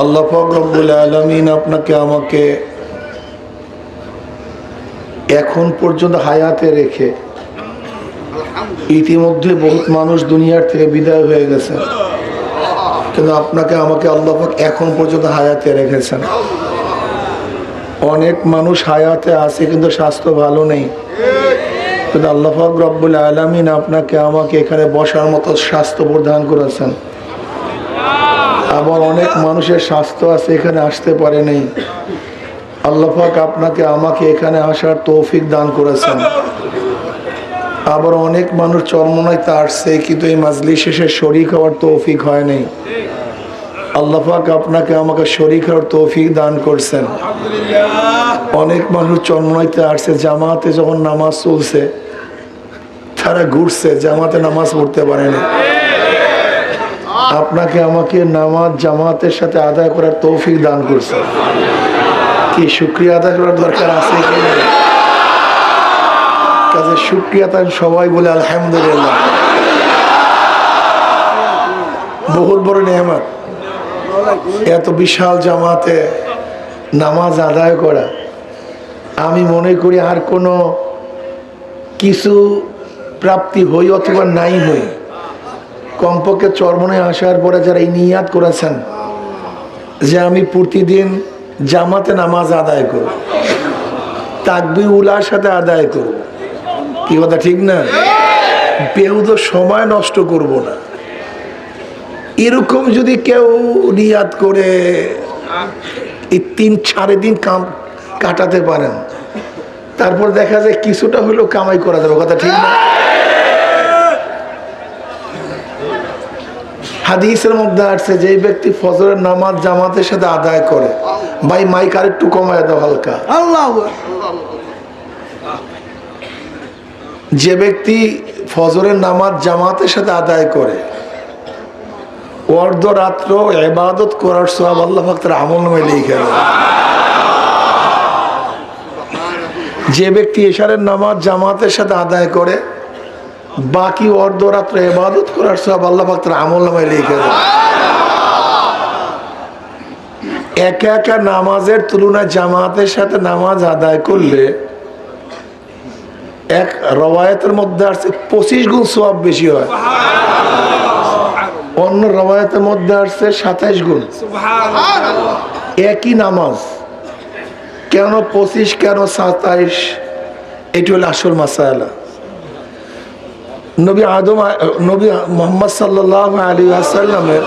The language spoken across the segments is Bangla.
আল্লাহ রব্বুল আলমিন আপনাকে আমাকে এখন পর্যন্ত হায়াতে রেখে ইতিমধ্যে বহুত মানুষ দুনিয়ার থেকে বিদায় হয়ে গেছে। কিন্তু আপনাকে আমাকে আল্লাহ পাক এখন পর্যন্ত হায়াতে রেখেছেন। অনেক মানুষ হায়াতে আছে, কিন্তু স্বাস্থ্য ভালো নেই। কিন্তু আল্লাহ পাক রব্বুল আলমিন আপনাকে আমাকে এখানে বসার মতো স্বাস্থ্য প্রদান করেছেন। আবার অনেক মানুষের স্বাস্থ্য আছে, এখানে আসতে পারে নেই। আল্লাহ পাক আপনাকে, আমাকে এখানে আসার তৌফিক দান করেছেন। আবার অনেক মানুষ চরমনাইতে আসছে, কিন্তু এই মাজলি শেষে শরিক হওয়ার তৌফিক হয় নাই। আল্লাহ পাক আপনাকে, আমাকে শরিক হওয়ার তৌফিক দান করছেন। অনেক মানুষ চরমনাইতে আসছে, জামাতে যখন নামাজ চলছে, তারা ঘুরছে, জামাতে নামাজ পড়তে পারেনি আপনাকে আমাকে নামাজ, জামাতের সাথে আদায় করার তৌফিক দান করছে। কি শুক্রিয়া আদায় করার দরকার আছে কাজে শুক্রিয়া তাই সবাই বলে আলহামদুলিল্লাহ। বহুত বড় নেহমত এত বিশাল জামাতে নামাজ আদায় করা। আমি মনে করি আর কোনো কিছু প্রাপ্তি হই অথবা নাই হই। কমপক্ষে চরমনে আসার পরে যারা এই নিয়াত করেছেন, যে আমি প্রতিদিন জামাতে নামাজ আদায় করব তাকবি উলার সাথে আদায় করব, কি কথা ঠিক না? বেহুদ সময় নষ্ট করব না। এরকম যদি কেউ নিয়াদ করে, এই তিন সাড়ে দিন কাম কাটাতে পারেন, তারপর দেখা যায় কিছুটা হলেও কামাই করা যাবে, কথা ঠিক না? হাদিসের মধ্যে আসছে যে ব্যক্তি ফজরের নামাজ জামাতের সাথে আদায় করে ভাই মাইক আর একটু কমায় দাও হালকা আল্লাহ যে ব্যক্তি ফজরের নামাজ জামাতের সাথে আদায় করে অর্ধ রাত্র এবাদত করার সব আল্লাহ ভক্তের আমল নামে লিখে দেয়। যে ব্যক্তি এশারের নামাজ জামাতের সাথে আদায় করে বাকি অর্ধরাত্র এবাদত করার সব আল্লাহ ভক্তের আমল নামে লিখে একা একা নামাজের তুলনায় জামাতের সাথে নামাজ আদায় করলে এক রবায়তের মধ্যে আসছে পঁচিশ গুণ সব বেশি হয়। অন্য রবায়তের মধ্যে আসছে সাতাইশ গুণ। একই নামাজ। কেন পঁচিশ কেন সাতাইশ? এটি হলো আসল মাসালা। নবী আদম নবী মোহাম্মদ সাল্লাহ আলী আসাল্লামের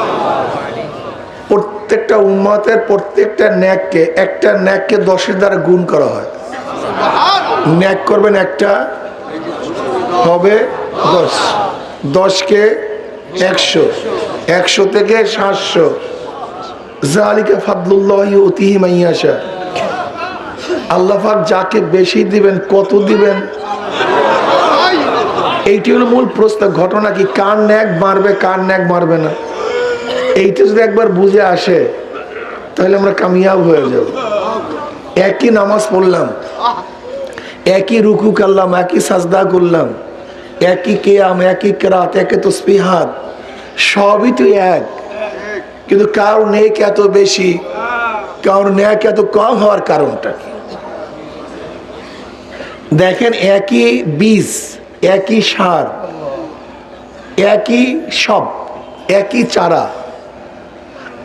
প্রত্যেকটা উম্মতের প্রত্যেকটা ন্যাককে একটা ন্যাককে দশের দ্বারা গুণ করা হয়। ন্যাক করবেন একটা হবে দশ। দশকে একশো। একশো থেকে সাতশো। জালিকা ফাদলুল্লাহ অতিহি মাইয়াশা আল্লাহাক যাকে বেশি দিবেন কত দিবেন? এইটি হলো মূল প্রশ্ন, ঘটনা কি? কার ন্যাক মারবে, কার ন্যাক মারবে না? এইটা যদি একবার বুঝে আসে, তাহলে আমরা কামিয়াব হয়ে যাব। একই নামাজ পড়লাম, একই রুকু করলাম, একই সাজদা করলাম, একই কেয়াম, একই কেরাত তো তসবিহাত, সবই তো এক। কিন্তু কারোর নেক এত বেশি কারোর ন্যাক এত কম হওয়ার কারণটা কি? দেখেন, একই বীজ একই সার, একই সব, একই চারা।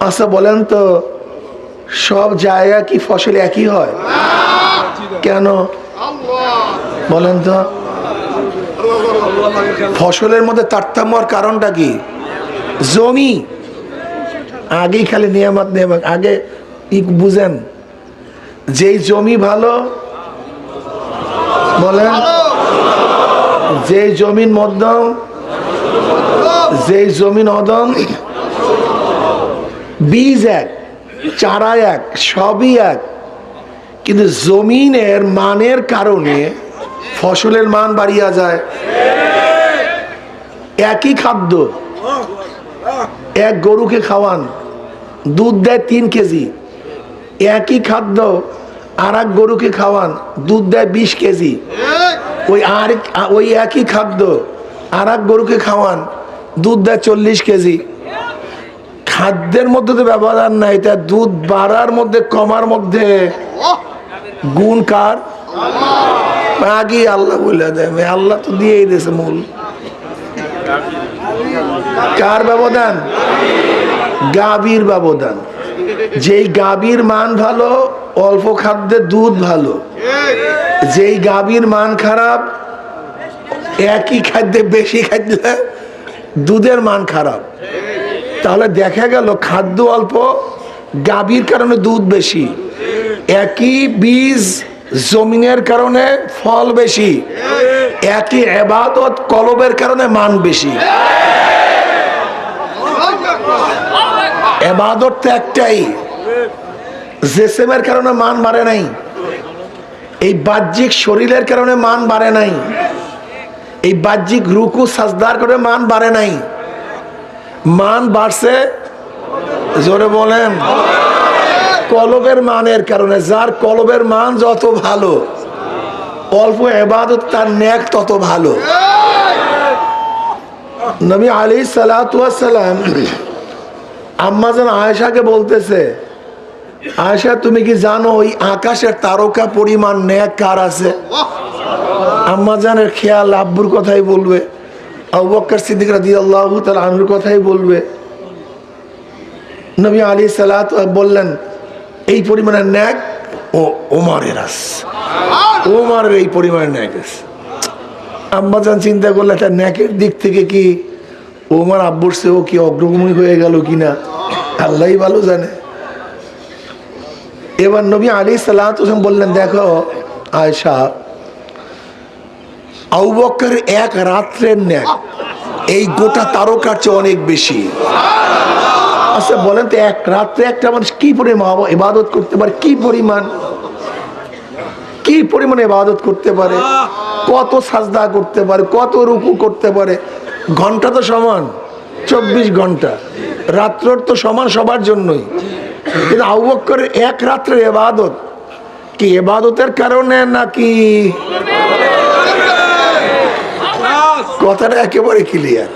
আচ্ছা বলেন তো, সব জায়গা কি ফসল একই হয়? কেন? বলেন তো। ফসলের মধ্যে তারতম্য হওয়ার কারণটা কি? জমি। আগেই খালি নিয়ামত নিয়ামত। আগে বুঝেন। যেই জমি ভালো, বলেন। যেই জমিন মধ্যম, যে জমিন অদম বীজ এক, চারা এক, সবই এক। কিন্তু জমিনের মানের কারণে ফসলের মান বাড়িয়া যায়। একই খাদ্য, এক গরুকে খাওয়ান, দুধ দেয় তিন কেজি। একই খাদ্য আর এক গরুকে খাওয়ান, দুধ দেয় বিশ কেজি। ওই আর, ওই একই খাদ্য আর এক গরুকে খাওয়ান, দুধ দেয় চল্লিশ কেজি। খাদ্যের মধ্যে তো ব্যবধান নাই, তা দুধ বাড়ার মধ্যে, কমার মধ্যে গুণ কার? আগে আল্লাহ বলে দেয় আল্লাহ তো দিয়েই দিয়েছে মূল। কার ব্যবধান? গাভীর ব্যবধান। যেই গাভীর মান ভালো, অল্প খাদ্যে দুধ ভালো। যেই গাভীর মান খারাপ, একই খাদ্যে বেশি খাদ্যে, দুধের মান খারাপ। তাহলে দেখা গেল খাদ্য অল্প, গাভীর কারণে দুধ বেশি। একই বীজ জমিনের কারণে ফল বেশি। একই এবাদত কলবের কারণে মান বেশি। এবাদত তো একটাই। জেসেমের কারণে মান বাড়ে নাই। এই বাহ্যিক শরীরের কারণে মান বাড়ে নাই। এই বাহ্যিক রুকু, সাজদার করে মান বাড়ে নাই। মান বাড়ছে, জোরে বলেন। কলবের মানের কারণে, যার কলবের মান যত ভালো, অল্প এবাদত, তার ন্যাক তত ভালো। নবী আলী সালাম আম্মা যেন আয়েশাকে বলতেছে আয়েশা তুমি কি জানো ওই আকাশের তারকা পরিমাণ ন্যাক কার আছে? আম্মা জানের খেয়াল আব্বুর কথাই বলবে আবু বক্কর সিদ্দিক রাদিয়াল্লাহু তাআলা আনহুর কথাই বলবে। নবী আলী সালাত বললেন এই পরিমাণের ন্যাক ও ওমারের আস ওমারের এই পরিমাণের ন্যাক আছে। আম্মা জান চিন্তা করলে একটা ন্যাকের দিক থেকে কি ওমার আব্বুর সেও কি অগ্রগমী হয়ে গেল কিনা? আল্লাহই ভালো জানে। এবার নবী আলী সালাত হোসেন বললেন, দেখো আয়সা আউবক্কর এক রাত্রের ন্যাক। এই গোটা তারকার চেয়ে অনেক বেশি। আচ্ছা বলেন তো এক রাত্রে একটা মানুষ কি পরিমাণ ইবাদত করতে পারে? কি পরিমাণ? কি পরিমাণে ইবাদত করতে পারে? কত সাজদা করতে পারে? কত রুকু করতে পারে? ঘণ্টা তো সমান, চব্বিশ ঘণ্টা। রাত্রর তো সমান সবার জন্যই। কিন্তু আউবক্করের এক রাত্রের এবাদত। কি এবাদতের কারণে নাকি? কথাটা একেবারে ক্লিয়ার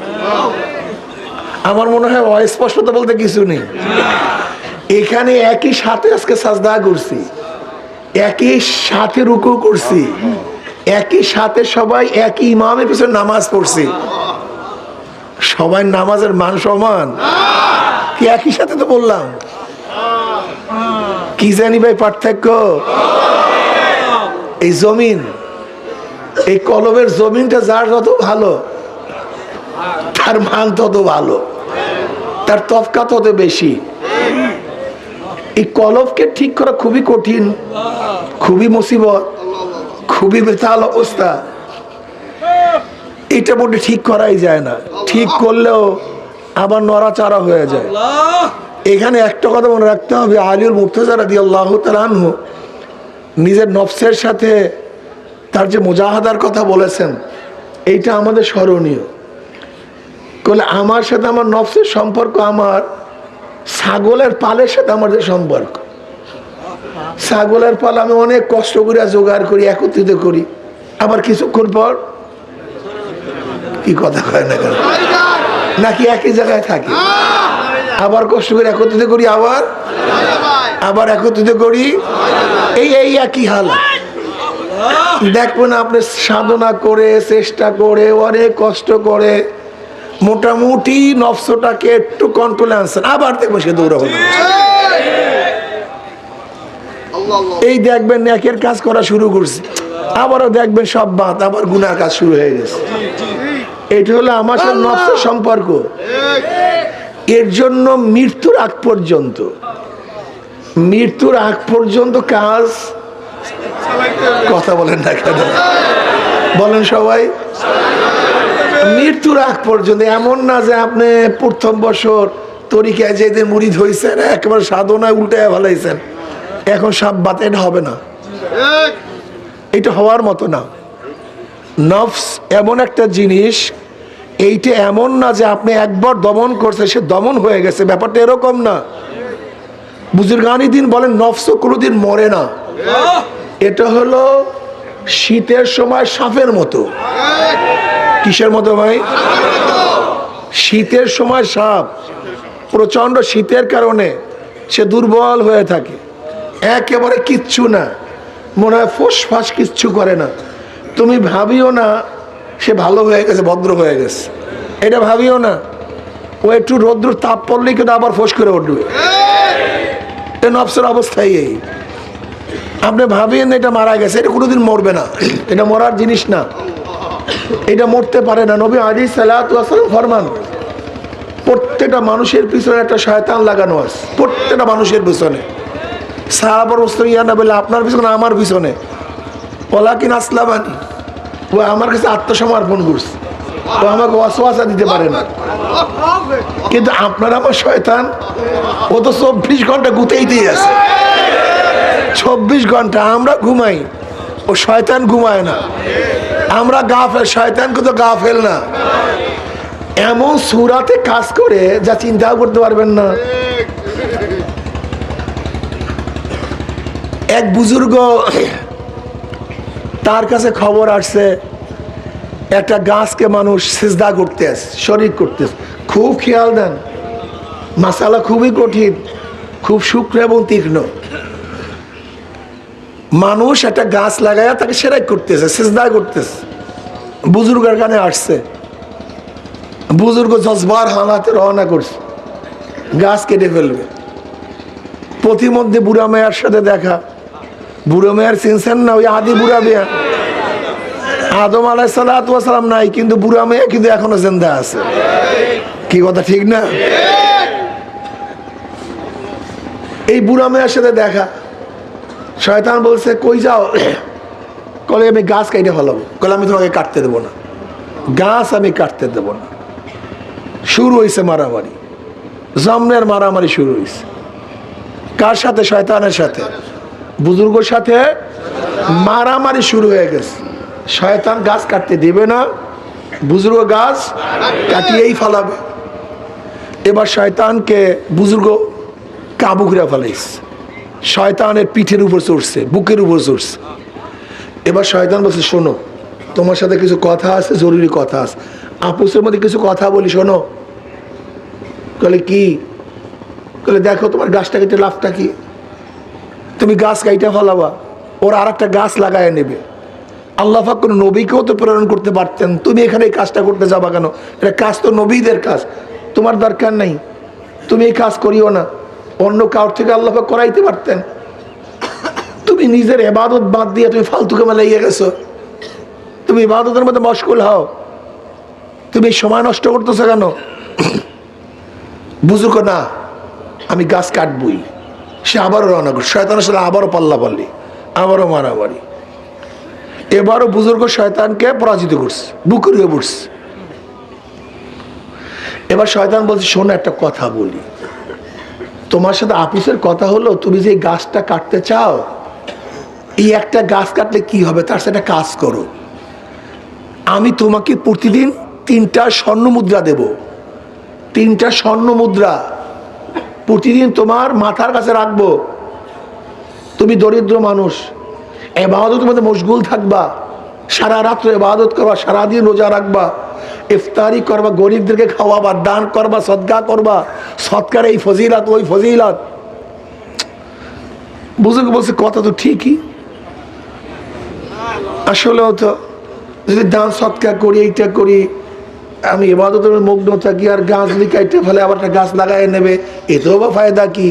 আমার মনে হয় অস্পষ্টতা বলতে কিছু নেই। এখানে একই সাথে আজকে সাজদা করছি। একই সাথে রুকু করছি। একই সাথে সবাই একই ইমামের পিছনে নামাজ পড়ছি। সবাই নামাজের মান সমান কি একই সাথে তো বললাম? কি জানি ভাই পার্থক্য? এই জমিন, এই কলমের জমিনটা যার যত ভালো, তার মান তত ভালো, তার তফকা তত বেশি। এই কলবকে ঠিক করা খুবই কঠিন, খুবই মুসিবত, খুবই বেতাল অবস্থা। এটা মোটে ঠিক করাই যায় না। ঠিক করলেও আবার নড়াচড়া হয়ে যায়। এখানে একটা কথা মনে রাখতে হবে, আলিউল মুর্তজা দিয়ে আল্লাহ তালু নিজের নফসের সাথে তার যে মোজাহাদার কথা বলেছেন, এইটা আমাদের স্মরণীয়। বলে আমার সাথে আমার নফসের সম্পর্ক আমার, ছাগলের পালের সাথে আমার যে সম্পর্ক। ছাগলের পাল আমি অনেক কষ্ট করে জোগাড় করি, একত্রিত করি। আবার কিছুক্ষণ পর কি কথা কয় না কেন? নাকি একই জায়গায় থাকি? আবার কষ্ট করে একত্রিত করি আবার? আবার একত্রিত করি? এই এই একই হালা। দেখবেন আপনি সাধনা করে চেষ্টা করে অনেক কষ্ট করে মোটামুটি নফসটাকে একটু কন্ট্রোলে আনছেন। আবার দেখবেন সে দৌড়াবো এই দেখবেন একের কাজ করা শুরু করছে। আবারও দেখবেন সব বাদ আবার গুনার কাজ শুরু হয়ে গেছে। এটা হলো আমার সাথে নফসের সম্পর্ক। এর জন্য মৃত্যুর আগ পর্যন্ত। মৃত্যুর আগ পর্যন্ত কাজ কথা বলেন না কেন? বলেন সবাই। মৃত্যুর আগ পর্যন্ত এমন না যে আপনি প্রথম বছর তরিকায় যেদিন মুড়িদ হয়েছেন একেবারে সাধনায় উল্টে ফেলাইছেন। এখন সাপ বাত এটা হবে না। এটা হওয়ার মতো না। নফস এমন একটা জিনিস এইটা এমন না যে আপনি একবার দমন করছে, সে দমন হয়ে গেছে। ব্যাপারটা এরকম না। বুজুর্গানি দিন বলেন, নফস কোনোদিন মরে না। এটা হলো শীতের সময় সাপের মতো। কিসের মতো ভাই? শীতের সময় সাপ। প্রচণ্ড শীতের কারণে সে দুর্বল হয়ে থাকে। একেবারে কিচ্ছু না। মনে হয় ফোস ফাঁস কিচ্ছু করে না। তুমি ভাবিও না সে ভালো হয়ে গেছে, ভদ্র হয়ে গেছে। এটা ভাবিও না। ও একটু রৌদ্র তাপ পড়লেই কিন্তু আবার ফোস করে উঠবে। এ নফসের অবস্থাই এই। আপনি ভাবিয়েন এটা মারা গেছে, এটা কোনোদিন মরবে না। এটা মরার জিনিস না। এটা মরতে পারে না। নবী আদি সালাম ফরমান, প্রত্যেকটা মানুষের পিছনে একটা শয়তান লাগানো আছে, প্রত্যেকটা মানুষের পিছনে। সাহাবার ইয়া না বলে আপনার পিছনে আমার পিছনে। ওলা কিন আসলামানি। ও আমার কাছে আত্মসমর্পণ করছে। ও আমাকে অসোয়াশা দিতে পারে না। কিন্তু আপনার আমার শয়তান, ও তো চব্বিশ ঘণ্টা গুতেই দিয়ে আছে। চব্বিশ ঘণ্টা আমরা ঘুমাই, ও শয়তান ঘুমায় না। আমরা গা ফেল শয়তান কিন্তু গা ফেল না। এমন সুরাতে কাজ করে যা চিন্তাও করতে পারবেন না। এক বুজুর্গ তার কাছে খবর আসছে, একটা গাছকে মানুষ সিজদা করতে আসে শরিক করতে খুব খেয়াল দেন, মাসালা খুবই কঠিন, খুব শুক্র এবং তীক্ষ্ণ। মানুষ একটা গাছ লাগাইয়া তাকে সেরাই করতেছে, সিজদা করতেছে। বুজুর্গের কানে আসছে, বুজুর্গ জজবার হানাতে রওনা করছে, গাছ কেটে ফেলবে। প্রতিমধ্যে বুড়া মেয়ার সাথে দেখা বুড়ো মেয়ার চিনছেন না, ওই আদি বুড়া মেয়া। আদম আলাই সালাম নাই, কিন্তু বুড়া মেয়ে কিন্তু এখনও জিন্দা আছে। কি কথা, ঠিক না? এই বুড়া মেয়ের সাথে দেখা। শয়তান বলছে, কই যাও? কলে আমি গাছ কাটে ফেলাবো। কলে আমি তোমাকে কাটতে দেবো না। গাছ আমি কাটতে দেবো না। শুরু হয়েছে মারামারি। জমনের মারামারি শুরু হয়েছে কার সাথে? শয়তানের সাথে। বুজুর্গর সাথে মারামারি শুরু হয়ে গেছে। শয়তান গাছ কাটতে দেবে না, বুজুর্গ গাছ কাটিয়েই ফালাবে। এবার শয়তানকে বুজুর্গ কাবু ঘুরে ফেলাইছে। শয়তানের পিঠের উপর চড়ছে, বুকের উপর চড়ছে। এবার শয়তান বলছে, শোনো, তোমার সাথে কিছু কথা আছে, জরুরি কথা আছে। আপুসের মধ্যে কিছু কথা বলি, শোনো। বলে কি? বলে দেখো, তোমার গাছটা কেটে লাভটা কি? তুমি গাছ কাইটা ফেলাবা, ওরা আর একটা গাছ লাগায় নেবে। আল্লাহ কোনো নবীকেও তো প্রেরণ করতে পারতেন। তুমি এখানে এই কাজটা করতে যাবা কেন? এটা কাজ তো নবীদের কাজ। তোমার দরকার নেই। তুমি এই কাজ করিও না। অন্য কারোর থেকে আল্লাহ করাইতে পারতেন। তুমি নিজের এবাদত বাদ দিয়ে তুমি ফালতু কামে লেগে গেছো। তুমি ইবাদতের মধ্যে মশগুল হও। তুমি সময় নষ্ট করতেছো কেন? বুঝুক না, আমি গাছ কাটবই। সে আবারও রওনা করছে। শয়তানের সাথে আবারও পাল্লা পাল্লি আবারও মারামারি। এবারও বুজুর্গ শয়তানকে পরাজিত করছে, বুকুর হয়ে পড়ছে। এবার শয়তান বলছে, শোনো, একটা কথা বলি। তোমার সাথে আপিসের কথা হলো, তুমি যে গাছটা কাটতে চাও, এই একটা গাছ কাটলে কি হবে? তার সাথে কাজ করো। আমি তোমাকে প্রতিদিন তিনটা স্বর্ণ মুদ্রা দেব। তিনটা স্বর্ণ মুদ্রা প্রতিদিন তোমার মাথার কাছে রাখব। তুমি দরিদ্র মানুষ। এবাদতের মধ্যে মশগুল থাকবা। সারা রাত্র এবাদত করবা সারাদিন রোজা রাখবা। ইফতারি করবা, গরিবদেরকে খাওয়াবা, দান করবা, সদকা করবা। সৎকার এই ফজিলাত, ওই ফজিলাত। বুঝুক বলছে, কথা তো ঠিকই। আসলেও তো যদি দান সৎকার করি, এইটা করি আমি এবার মগ্ন থাকি আর গাছ কাইটে ফেলে আবার একটা গাছ লাগাই নেবে, এতেও বা ফায়দা কী?